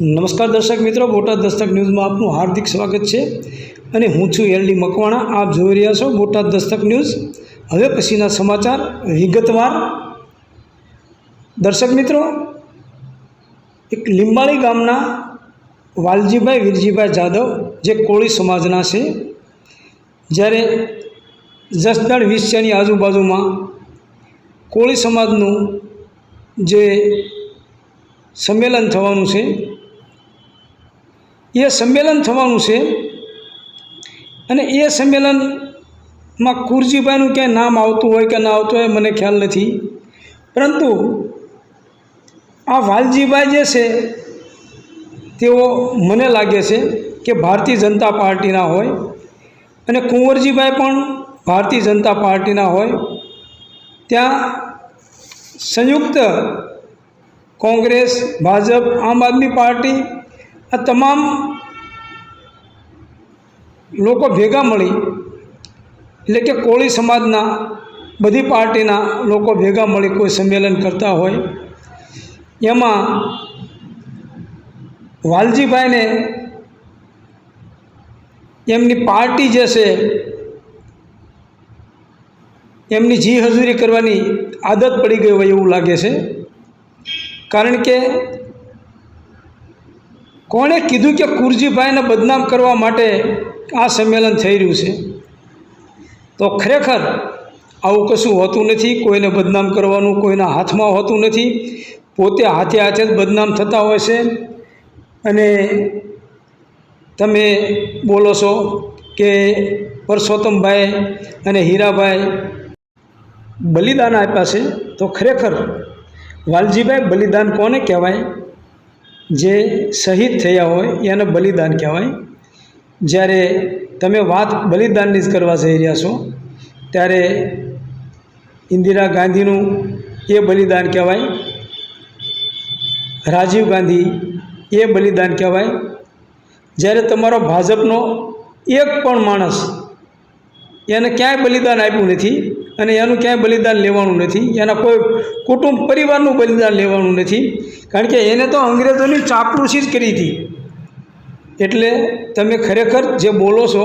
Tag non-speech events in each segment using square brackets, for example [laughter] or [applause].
નમસ્કાર દર્શક મિત્રો, બોટાદ દસ્તક ન્યૂઝમાં આપનું હાર્દિક સ્વાગત છે અને હું છું એલડી મકવાણા. આપ જોઈ રહ્યા છો બોટાદ દસ્તક ન્યૂઝ. હવે પછીના સમાચાર વિગતવાર. દર્શક મિત્રો, એક લીંબાળી ગામના વાલજીભાઈ વીરજીભાઈ જાદવ, જે કોળી સમાજના છે, જ્યારે જસદણ વિશ્વની આજુબાજુમાં કોળી સમાજનું જે સંમેલન થવાનું છે એ સંમેલન થવાનું છે. અને એ સંમેલનમાં કુરજીભાઈનું ક્યાંય નામ આવતું હોય કે ના આવતું હોય મને ખ્યાલ નથી. પરંતુ આ વાલજીભાઈ જે છે, તેઓ મને લાગે છે કે ભારતીય જનતા પાર્ટીના હોય અને કુંવરજીભાઈ પણ ભારતીય જનતા પાર્ટીના હોય. ત્યાં સંયુક્ત કોંગ્રેસ, ભાજપ, આમ આદમી પાર્ટી આ તમામ લોકો ભેગા મળી, એટલે કે કોળી સમાજના બધી પાર્ટીના લોકો ભેગા મળી કોઈ સંમેલન કરતા હોય. એમાં વાલજીભાઈને એમની પાર્ટી જે છે, એમની જી હજૂરી કરવાની આદત પડી ગઈ હોય એવું લાગે છે. કારણ કે કોણે કીધું કે કુરજીભાઈને બદનામ કરવા માટે આ સંમેલન થઈ રહ્યું છે? તો ખરેખર આવું કશું હોતું નથી, કોઈને બદનામ કરવાનું કોઈના હાથમાં હોતું નથી. પોતે હાથે હાથે જ બદનામ થતા હોય છે. અને તમે બોલો છો કે પરસોત્તમભાઈ અને હીરાભાઈ બલિદાન આપ્યા છે, તો ખરેખર વાલજીભાઈ બલિદાન કોને કહેવાય? જે શહીદ થયા હોય, એને બલિદાન કહેવાય. જ્યારે તમે વાત બલિદાનની જ કરવા જઈ રહ્યા છો, ત્યારે ઇન્દિરા ગાંધીનું એ બલિદાન કહેવાય, રાજીવ ગાંધી એ બલિદાન કહેવાય. જ્યારે તમારો ભાજપનો એક પણ માણસ એને ક્યાંય બલિદાન આપ્યું નથી અને એનું ક્યાંય બલિદાન લેવાનું નથી. એના કોઈ કુટુંબ પરિવારનું બલિદાન લેવાનું નથી. કારણ કે એને તો અંગ્રેજોની ચાપલૂસી જ કરી હતી. એટલે તમે ખરેખર જે બોલો છો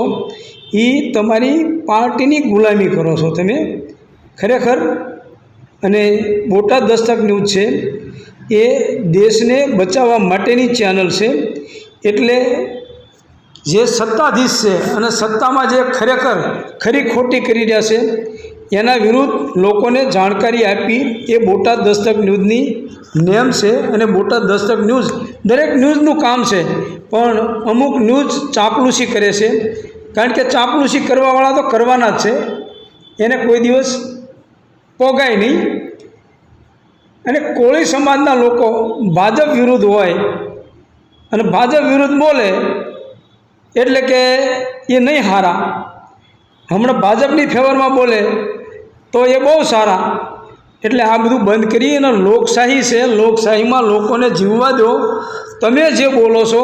એ તમારી પાર્ટીની ગુલામી કરો છો તમે. ખરેખર અને બોટાદ દસ્તક ન્યૂઝ છે, એ દેશને બચાવવા માટેની ચેનલ છે. એટલે જે સત્તાધીશ છે અને સત્તામાં જે ખરેખર ખરી ખોટી કરી રહ્યા છે એના વિરુદ્ધ લોકોને જાણકારી આપી એ બોટાદ દસ્તક ન્યૂઝની નેમ છે અને બોટાદ દસ્તક ન્યૂઝ દરેક ન્યૂઝનું કામ છે. પણ અમુક ન્યૂઝ ચાપલુસી કરે છે. કારણ કે ચાપલુસી કરવાવાળા તો કરવાના જ છે. એને કોઈ દિવસ પોગાય નહીં. અને કોળી સમાજના લોકો ભાજપ વિરુદ્ધ હોય અને ભાજપ વિરુદ્ધ બોલે એટલે કે એ નહીં હારા. હમણાં ભાજપની ફેવરમાં બોલે. તો એ બહુ સારા. એટલે આ બધું બંધ કરી અને લોકશાહી છે, લોકશાહીમાં લોકોને જીવવા દો. તમે જે બોલો છો,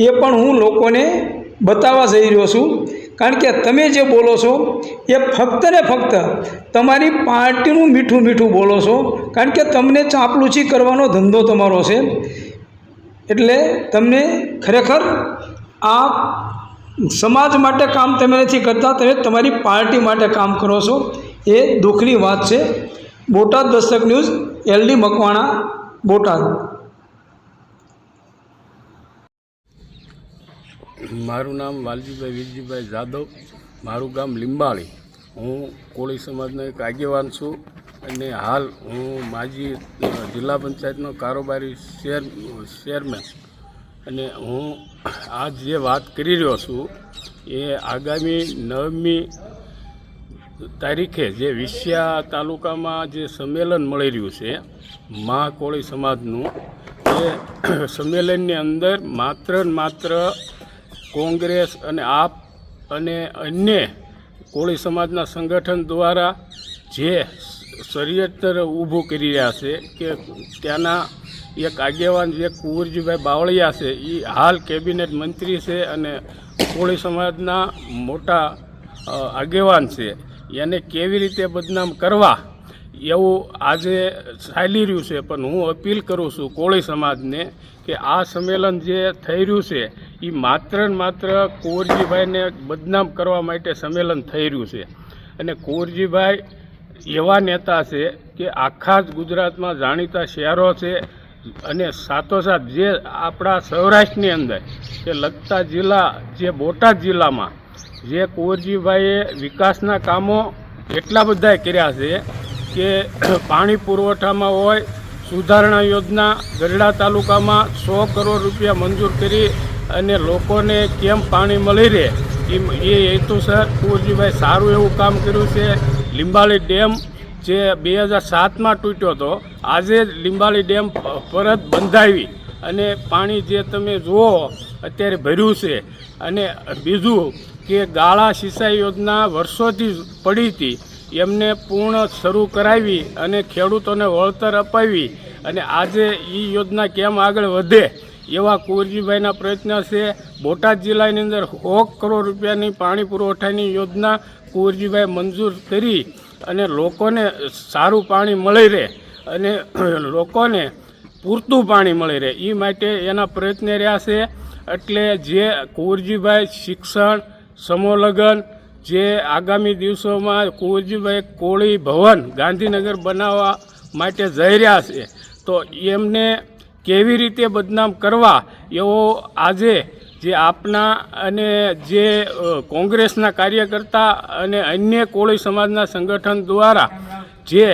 એ પણ હું લોકોને બતાવવા જઈ રહ્યો છું. કારણ કે તમે જે બોલો છો, એ ફક્ત ને ફક્ત તમારી પાર્ટીનું મીઠું મીઠું બોલો છો. કારણ કે તમને ચાપલૂચી કરવાનો ધંધો તમારો છે. એટલે તમને ખરેખર આ સમાજ માટે કામ તમે નથી કરતા, તમે તમારી પાર્ટી માટે કામ કરો છો. એ દુઃખની વાત છે. Botad દસ્તક news, L D Makwana, Botad. મારું નામ વાલજીભાઈ વીરજીભાઈ જાદવ. મારું ગામ લીંબાળી. હું કોળી સમાજનો એક આગેવાન છું અને હાલ હું માજી જિલ્લા પંચાયતનો કારોબારી શેર ચેરમેન અને હું આ જે વાત કરી રહ્યો છું એ આગામી નવમી તારીખે જે વિશ્યા તાલુકામાં જે સંમેલન મળી રહ્યું છે મહાકોળી સમાજનું, એ [clears throat] સંમેલનની અંદર માત્ર ને માત્ર કોંગ્રેસ અને આપ અને અન્ય કોળી સમાજના સંગઠન દ્વારા જે શરીયતર ઊભું કરી રહ્યા છે કે ત્યાંના એક આગેવાન જે કુંવરજીભાઈ બાવળિયા છે એ હાલ કેબિનેટ મંત્રી છે અને કોળી સમાજના મોટા આગેવાન છે. એને કેવી રીતે બદનામ કરવા એવું આજે ચાલી રહ્યું છે. પણ હું અપીલ કરું છું કોળી સમાજને કે આ સંમેલન જે થઈ રહ્યું છે એ માત્ર ને માત્ર કુંવરજીભાઈને બદનામ કરવા માટે સંમેલન થઈ રહ્યું છે. અને કુંવરજીભાઈ એવા નેતા છે કે આખા જ ગુજરાતમાં જાણીતા શહેરો છે અને સાથોસાથ જે આપણા સૌરાષ્ટ્રની અંદર કે લગતા જિલ્લા, જે બોટાદ જિલ્લામાં જે કુંવરજીભાઈએ વિકાસના કામો એટલા બધા કર્યા છે કે [clears throat] પાણી પુરવઠામાં હોય, સુધારણા યોજના, ગઢડા તાલુકામાં સો કરોડ રૂપિયા મંજૂર કરી અને લોકોને કેમ પાણી મળી રહે એ હેતુસર કુંવરજીભાઈ સારું એવું કામ કર્યું છે. લીંબાળી ડેમ જે બે હજાર સાતમાં તૂટ્યો હતો, આજે લીંબાળી ડેમ પરત બંધાવી અને પાણી જે તમે જુઓ અત્યારે ભર્યું છે. અને બીજું કે ગાળા સિંચાઈ યોજના વર્ષોથી પડી હતી. એમને પૂર્ણ શરૂ કરાવી અને ખેડૂતોને વળતર અપાવી. અને આજે એ યોજના કેમ આગળ વધે એવા કુંવરજીભાઈના પ્રયત્ન છે. બોટાદ જિલ્લાની અંદર સો કરોડ રૂપિયાની પાણી પુરવઠાની યોજના કુંવરજીભાઈ મંજૂર કરી અને લોકોને સારું પાણી મળી રહે અને લોકોને પૂરતું પાણી મળી રહે. એ માટે એના પ્રયત્ન રહ્યા છે. એટલે જે કુંવરજીભાઈ શિક્ષણ, સમોલગ્ન, જે આગામી દિવસોમાં કુંવરજીભાઈ કોળી ભવન ગાંધીનગર બનાવવા માટે જઈ રહ્યા છે, તો એમને કેવી રીતે બદનામ કરવા? એવો આજે જે આપના અને જે કોંગ્રેસના કાર્યકર્તા અને અન્ય કોળી સમાજના સંગઠન દ્વારા જે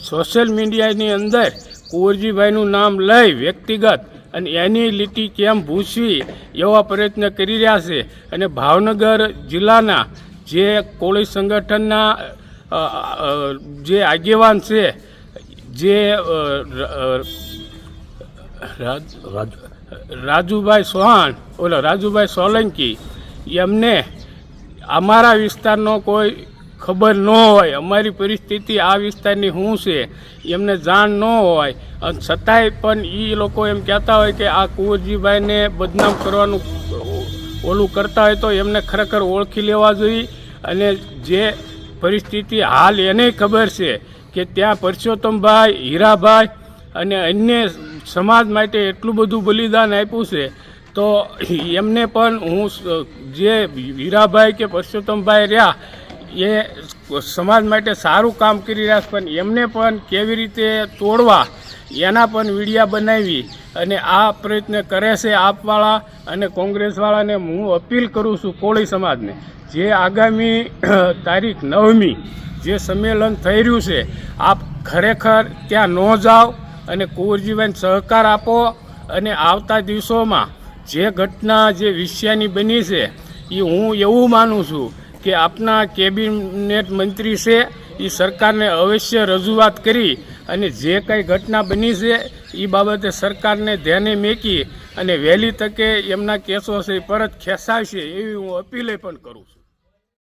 સોશિયલ મીડિયાની અંદર કુંવરજીભાઈનું નામ લઈ વ્યક્તિગત અને એની લીટી કેમ ભૂસવી એવા પ્રયત્ન કરી રહ્યા છે. અને ભાવનગર જિલ્લાના જે કોળી સંગઠનના જે આગેવાન છે, જે રાજુભાઈ સોહાણ, ઓલો રાજુભાઈ સોલંકી, એમને અમારા વિસ્તારનો કોઈ ખબર ન હોય. અમારી પરિસ્થિતિ આ વિસ્તારની શું છે? એમને જાણ ન હોય. અને છતાંય પણ એ લોકો એમ કહેતા હોય કે આ કુંવરજીભાઈને બદનામ કરવાનું ઓલું કરતા હોય તો એમને ખરેખર ઓળખી લેવા જોઈએ. અને જે પરિસ્થિતિ હાલ એને ખબર છે કે ત્યાં પરસોત્તમભાઈ, હીરાભાઈ અને અન્ય સમાજ માટે એટલું બધું બલિદાન આપ્યું છે. તો એમને પણ હું જે હીરાભાઈ કે પરસોત્તમભાઈ રહ્યા એ સમાજ માટે સારું કામ કરી રહ્યા છે, પણ એમને પણ કેવી રીતે તોડવા, એના પણ વિડીયા બનાવી અને આ પ્રયત્ન કરે છે આપવાળા અને કોંગ્રેસવાળાને હું અપીલ કરું છું કોળી સમાજને, જે આગામી તારીખ નવમી જે સંમેલન થઈ રહ્યું છે, આપ ખરેખર ત્યાં ન જાઓ અને કુંવરજીભાઈને સહકાર આપો અને આવતા દિવસોમાં જે ઘટના જે વિષયાની બની છે એ હું એવું માનું છું કે આપના કેબિનેટ મંત્રી છે એ સરકારને અવશ્ય રજૂઆત કરી અને જે કંઈ ઘટના બની છે એ બાબતે સરકારને ધ્યાને મેકી અને વહેલી તકે એમના કેસો છે પરત ખેંચાશે એવી હું અપીલે પણ કરું છું.